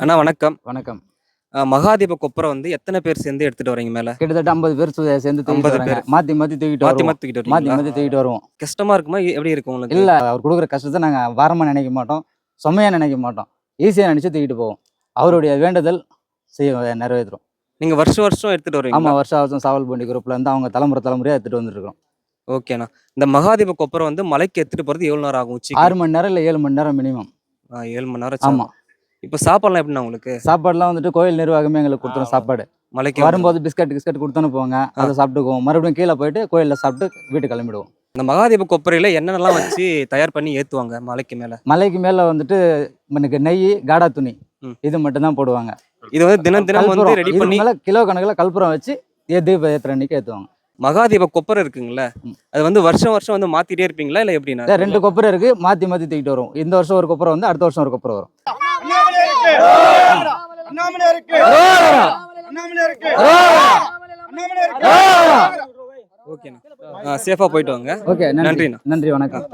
அண்ணா வணக்கம். வணக்கம். மகாதீப கொப்பரை வந்து எத்தனை பேர் சேர்ந்து எடுத்துட்டு வரீங்க மேல? கிட்டத்தட்ட ஐம்பது பேர் சேர்ந்து தூக்கிட்டு 50 வராங்க. பேர். மாத்தி மாத்தி தூக்கிட்டு மாத்தி மாத்தி தூக்கிட்டு மாத்தி மாத்தி தூக்கிட்டு வருவோம். கஷ்டமா இருக்குமா? எப்படி இருக்கும் உங்களுக்கு? இல்ல அவர் கொடுக்குற கஷ்டத்தை நாங்க வாரமா நினைக்க மாட்டோம். சுமையா நினைக்க மாட்டோம். ஈஸியா நினைச்சு தூக்கிட்டு போவோம். அவருடைய வேண்டுதல் செய்ய நிறைவேற்றுறோம் நீங்க வருஷம் வருஷம் எடுத்துட்டு ஆமா வரீங்க வருஷம் வருஷம் சாவல் பூண்டி குரூப்ல இருந்து அவங்க தலைமுறை தலைமுறையா எடுத்துட்டு வந்துருக்கோம் ஓகேண்ணா இந்த மகாதீப கொப்பரை வந்து மலைக்கு எடுத்துட்டு போறது எவ்வளவு நேரம் ஆகும்? ஆறு மணி நேரம் இல்ல ஏழு மணி நேரம் மினிமம் ஏழு மணி நேரம் ஆமா ஆமா. இப்போ சாப்பாடுலாம் எப்படிண்ணா உங்களுக்கு? சாப்பாடுலாம் வந்துட்டு கோயில் நிர்வாகமே எங்களுக்கு கொடுத்துரும் சாப்பாடு. மலைக்கு வரும்போது பிஸ்கட் பிஸ்கட் கொடுத்தோன்னு போங்க அதை சாப்பிட்டுக்குவோம். மறுபடியும் கீழே போயிட்டு கோயில்ல சாப்பிட்டு வீட்டுக்கு கிளம்பிடுவோம். இந்த மகாதீப கொப்பரையில என்னென்னலாம் வச்சு தயார் பண்ணி ஏத்துவாங்க மலைக்கு மேல? மலைக்கு மேல வந்துட்டு எனக்கு நெய் காடா துணி. இது மட்டும் தான் போடுவாங்க. இது வந்து தினம் தினம் வந்து. ரெடி பண்ணி கிலோ கணக்குல கற்பூரம் வச்சு தீப ஏத்துற அன்னைக்கு ஏத்துவாங்க. மகாதீப கொப்பரை இருக்குங்களே. அது வந்து வருஷம் வருஷம் வந்து மாத்திட்டே இருப்பீங்களா இல்ல எப்படிண்ணா? இதே ரெண்டு கொப்பரை இருக்கு. மாத்தி மாத்தி தூக்கிட்டு வரும் இந்த வருஷம் ஒரு கொப்பரை வந்து அடுத்த வருஷம் ஒரு கொப்பரை வரும். அண்ணாமலை இருக்கு அண்ணாமலை இருக்கு அண்ணாமலை இருக்கு ஓகேண்ணா. சேஃபா போயிட்டு வாங்க. ஓகே நன்றி. நன்றிண்ணா. நன்றி வணக்கம்.